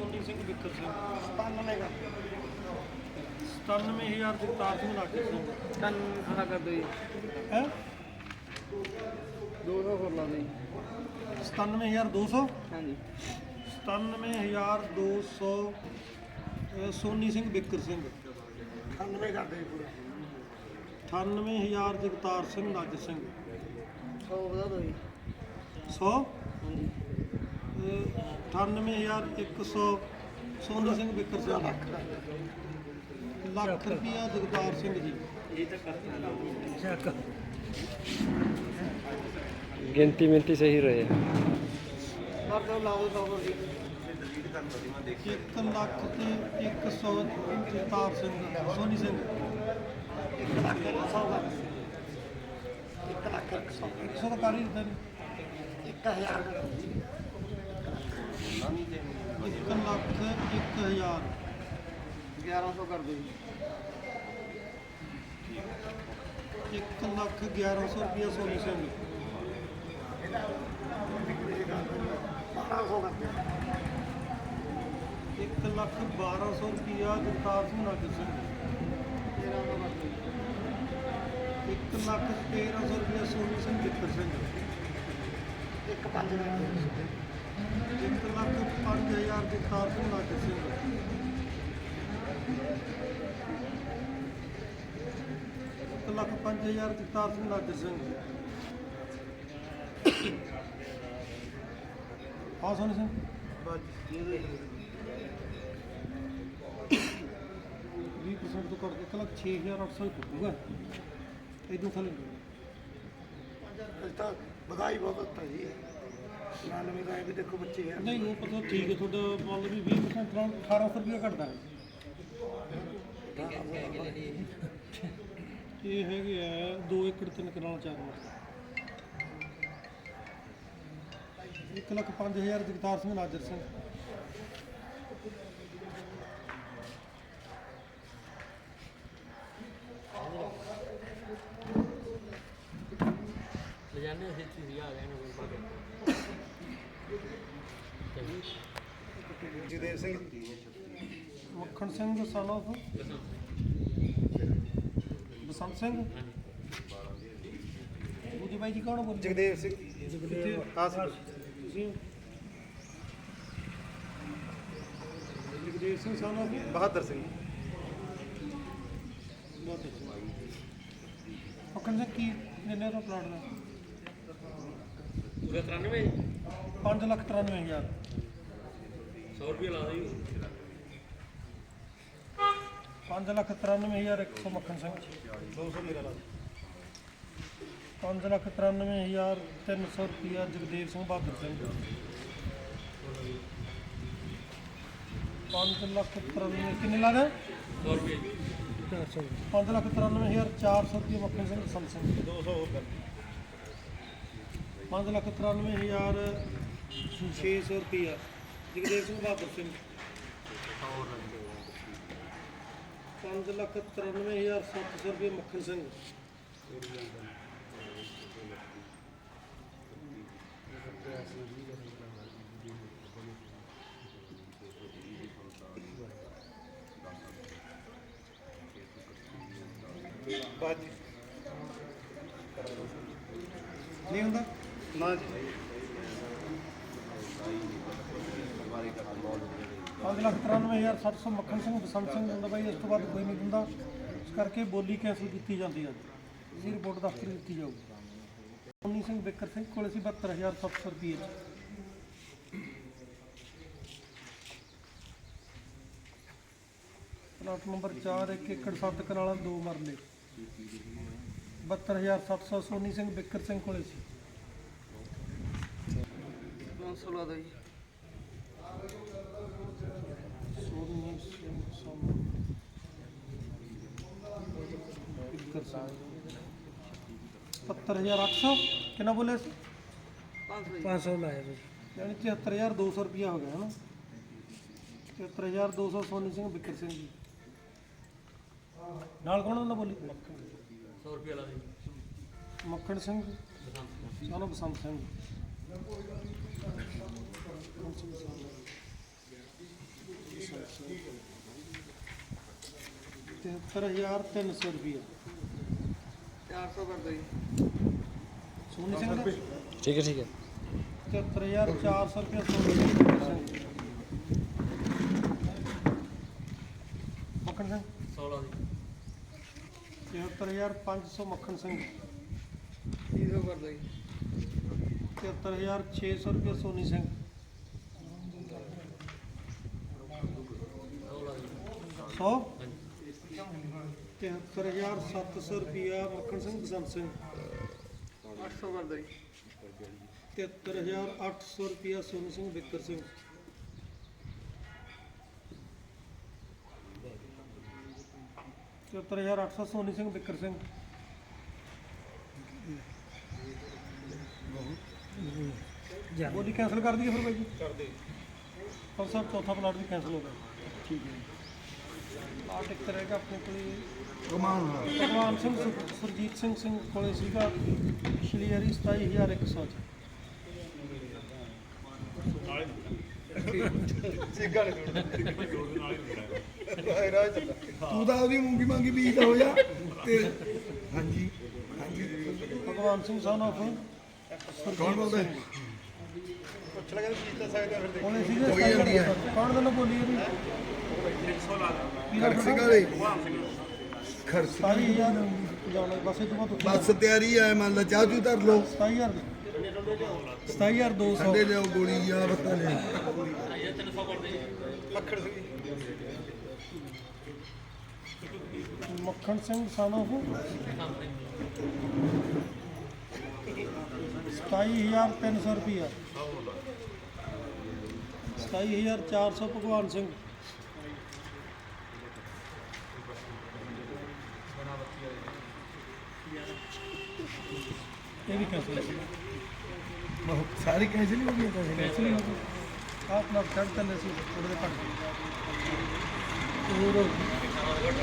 Soni Singh wicker Singh. 97 ਦਾ। 97000 ਜਗਤਾਰ ਸਿੰਘ ਲਾਗੀ ਸਿੰਘ ਕੰਨ ਖੜਾ ਕਰ ਦੋ ਜੀ। ਹੈ? 200 ਹੋਰ ਲਾ ਦੇ। 97200 ਹਾਂਜੀ। 97200 ਅਹ ਸੋਨੀ ਸਿੰਘ ਵਿਕਰ ਸਿੰਘ। 98 ਕਰ ਦੇ ਪੂਰਾ। 98000 ਜਗਤਾਰ ਸਿੰਘ ਲੱਜ ਸਿੰਘ। 100 ਵਧਾ ਦੋ ਜੀ। 100 ਹਾਂਜੀ। 98100 ਸੋਨੀ ਸਿੰਘ ਵਿਕਰ ਸਿੰਘ ਲੱਖ ਰੁਪਿਆ ਜਗਤਾਰ ਸਿੰਘ ਜੀ ਗਿਣਤੀ ਮਿੰਤੀ ਸਹੀ ਰਹੇ ਕਰ ਦੋ ਲਾ ਦੋ 100 ਜੀ 1 ਲੱਖ ਤੇ 100 ਜਗਤਾਰ ਸਿੰਘ ਸੋਨੀ ਸਿੰਘ 1 ਲੱਖ ਨਹੀਂ ਦੇਣੀ ਇੱਕ ਲੱਖ ਇੱਕ ਹਜ਼ਾਰ। 1100 ਕਰ ਦਿਓ ਜੀ। ਇੱਕ ਲੱਖ 1100 ਰੁਪਿਆ ਸੋਨੀ ਸਿੰਘ 1 ਲੱਖ 1200 ਰੁਪਿਆ ਗੁਰਤਾਰ ਸਿੰਘ ਨਾਗਰ ਸਿੰਘ 1 ਲੱਖ 1300 ਰੁਪਿਆ ਸੋਨੀ ਸਿੰਘ ਜਿੱਤਰ ਸਿੰਘ। 1 5 ਇੱਕ ਲੱਖ 5000 ਦੀ ਤਾਰ ਤੋਂ ਲੱਗ ਸੀ। ਇੱਕ ਲੱਖ 5000 ਦੀ ਤਾਰ ਤੋਂ ਲੱਗ ਸੀ। ਹਾਂ ਸੋਨੀ ਸਿੰਘ। ਬਸ ਇਹ ਦੇ 20% ਤੋਂ ਕਰਕੇ 1 ਲੱਖ 6800 ਹੀ ਪੁੱਟੂਗਾ ਇਦੋਂ ਥੱਲੇ। ਤਾਂ ਵਧਾਈ ਬਹੁਤ ਅੱਛੀ ਹੈ ਜੀ 99 ਦਾ ਇਹ ਵੀ ਦੇਖੋ ਬੱਚੇ ਹੈ ਨਹੀਂ, ਉਹ ਪਤਾ ਠੀਕ ਹੈ, ਤੁਹਾਡਾ ਮੁੱਲ ਵੀ 20% ਨਾਲ 1800 ਰੁਪਏ ਘਟਦਾ ਹੈ। ਇਹ ਹੈਗੇ ਆ 2 ਏਕੜ ਤਿੰਨ ਕਨਾਲ ਚਾਰ ਮਰਲੇ ਇੱਕ ਲੱਖ 5000 ਜਗਤਾਰ ਸਿੰਘ ਨਾਜਰ ਸਿੰਘ। ਲਿਜਾਨੇ ਅਸੀਂ ਚੀਜ਼ ਆ ਗਏ ਨਾ ਕੋਈ ਪਾ ਜਗਦੇਵ ਸਿੰਘ। ਮੱਖਣ ਸਿੰਘ son of ਬਸੰਤ ਸਿੰਘ। ਬੂਜੀ ਬਾਈ ਜੀ ਕੌਣ ਬੋਲ? ਜਗਦੇਵ ਸਿੰਘ। ਕਿੱਥੇ ਆਸ ਤੁਸੀਂ ਜਗਦੇਵ ਸਿੰਘ son of ਬਹਾਦਰ ਸਿੰਘ। ਬਹੁਤ ਅੱਛਾ। ਮੱਖਣ ਸਿੰਘ ਕੀ ਕਿੰਨੇ ਦਾ ਪਲਾਟ ਦਾ? ਪੂਰਾ 93 5 ਲੱਖ 93000 100 ਰੁਪਏ ਲਾ ਦਿਓ 5 ਲੱਖ 93000 100 ਮੱਖਣ ਸਿੰਘ। 200 ਮੇਰਾ ਲਾ 5 ਲੱਖ 93000 300 ਰੁਪਿਆ ਜਗਦੇਵ ਸਿੰਘ ਬਹਾਦਰ ਸਿੰਘ। 5 ਲੱਖ 93 ਕਿੰਨੇ ਲਾਦਾ 100 ਰੁਪਏ। 5 ਲੱਖ 93400 ਰੁਪਏ ਮੱਖਣ ਸਿੰਘ ਸੰਤ ਸਿੰਘ। 200 ਹੋਰ ਕਰ। 5 ਲੱਖ 93000 600 ਰੁਪਿਆ ਜਗਦੇਵ ਸਿੰਘ ਬਹਾਦਰ ਸਿੰਘ। 5 ਲੱਖ 93700 ਰੁਪਏ ਮੱਖਣ ਸਿੰਘ। ਬਾਜੀ। ਨਹੀਂ ਹੁੰਦਾ? ਨਾ ਜੀ। 5 ਲੱਖ 93700 ਮੱਖਣ ਸਿੰਘ ਬਸੰਤ ਸਿੰਘ ਹੁੰਦਾ ਬਾਈ, ਇਸ ਤੋਂ ਬਾਅਦ ਕੋਈ ਨਹੀਂ ਦਿੰਦਾ। ਇਸ ਕਰਕੇ ਬੋਲੀ ਕੈਂਸਲ ਕੀਤੀ ਜਾਂਦੀ ਹੈ ਇਸੀ ਰਿਪੋਰਟ ਦਫ਼ਤਰ ਦਿੱਤੀ ਜਾਊਗੀ। ਉਨੀ ਸਿੰਘ ਬਿੱਕਰ ਸਿੰਘ ਕੋਲ ਸੀ 72700 ਰੁਪਏ ਪਲਾਟ ਨੰਬਰ 4 ਇੱਕ ਏਕੜ 7 ਕਨਾਲਾਂ, ਦੋ ਮਰਲੇ। 72700 ਸੋਨੀ ਸਿੰਘ ਬਿੱਕਰ ਸਿੰਘ ਕੋਲੇ ਸੀ। 500 ਲਾ ਦੋ ਜੀ। ਸੋਨੀ ਸਿੰਘ ਸੋਨੀ ਬਿੱਕਰ ਸਿੰਘ। 77800 ਕਿੰਨਾ ਬੋਲੇ ਸੀ? 500 500 ਲਾਇਆ ਤੁਸੀਂ ਯਾਨੀ 74200 ਰੁਪਿਆ ਹੋ ਗਿਆ ਹਨਾ 74200 ਸੋਨੀ ਸਿੰਘ ਬਿੱਕਰ ਸਿੰਘ ਜੀ। ਨਾਲ ਕੌਣ ਹੁੰਦਾ ਬੋਲੀ? 100 ਰੁਪਏ ਲਾ ਦਿਓ ਮੱਖਣ ਸਿੰਘ ਬਸੰਤ ਸਾਨੂੰ ਬਸੰਤ ਸਿੰਘ। 73300 ਰੁਪਏ 400 ਕਰ ਦੋ ਜੀ। ਸੋਨੀ ਸਿੰਘ ਦਾ? ਠੀਕ ਹੈ ਠੀਕ ਹੈ। 73400 ਰੁਪਏ ਸੋਨੀ ਸਿੰਘ ਬਿੱਕਰ ਸਿੰਘ ਮੱਖਣ ਸਿੰਘ? 16 ਦੀ 73500 ਮੱਖਣ ਸਿੰਘ। 300 ਕਰ ਦੋ ਜੀ। 73600 ਰੁਪਏ ਸੋਨੀ ਸਿੰਘ 100 73700 ਰੁਪਿਆ ਮੱਖਣ ਸਿੰਘ ਬਸੰਤ ਸਿੰਘ। 800 ਕਰ ਦੋ ਜੀ। 73800 ਰੁਪਿਆ ਸੋਨੀ ਸਿੰਘ ਬਿੱਕਰ ਸਿੰਘ। ਤਿਹੱਤਰ ਹਜ਼ਾਰ ਅੱਠ ਸੌ ਸੋਨੀ ਸਿੰਘ ਬਿੱਕਰ ਸਿੰਘ। ਬੋਲੀ ਕੈਂਸਲ ਕਰ ਦਈਏ ਫਿਰ ਬਾਈ ਜੀ? ਕਰ ਦੇ। ਸਾਹਿਬ ਚੌਥਾ ਪਲਾਟ ਵੀ ਕੈਂਸਲ ਹੋ ਗਿਆ। ਠੀਕ ਹੈ ਪਲਾਟ ਇੱਕ ਰਹੇਗਾ ਆਪਣੇ ਕੋਲੇ ਕਮਾਨ ਭਗਵਾਨ ਸਿੰਘ ਸੁਰ- ਸੁਰਜੀਤ ਸਿੰਘ ਸਿੰਘ ਕੋਲੇ ਸੀਗਾ ਪਿਛਲੀ ਵਾਰੀ 27100 ਚ। ਤੂੰ ਤਾਂ ਉਹਦੀ ਮੂੰਗੀ ਮੰਗੀ ਬੀਜ ਹੋ ਜਾ। ਤੇ ਹਾਂਜੀ। ਹਾਂਜੀ। ਭਗਵਾਨ ਸਿੰਘ of ਕੌਣ ਬੋਲਦਾ ਕੋਲੇ ਸੀਗੇ ਹੋਈ ਜਾਂਦੀ ਹੈ। ਕੌਣ ਦਿਨ ਬੋਲੀ ਇਹਦੀ ਖਰਚ ਵਾਲੇ ਖਰਚ। 27000 ਜਾਣਾ ਬਸ ਇਹ ਤੋਂ ਬਾਅਦ ਉੱਥੇ ਬਸ ਤਿਆਰੀ ਹੈ ਮੰਨ ਲਾ ਚਾਹ ਚੂ ਧਰ ਲਓ। 27000 27200 ਠੰਡੇ ਲਿਆਓ ਗੋਲੀ ਜਾਂ ਬੱਤਾ ਲਿਆਓ ਮੱਖਣ ਸਿੰਘ son of 27300 ਰੁਪਿਆ 27400 ਭਗਵਾਨ ਸਿੰਘ। ਇਹ ਵੀ ਕੈਂਸਲ ਬਹੁਤ ਸਾਰੀ ਕੈਂਸਲ ਨਹੀਂ ਹੋ ਗਈ ਕੈਂਸਲ ਹੀ ਗਿਆ ਆਪ ਨਾਲ ਚੜ ਚੱਲੇ ਸੀ ਥੋੜੇ ਦੇ ਹੋਰ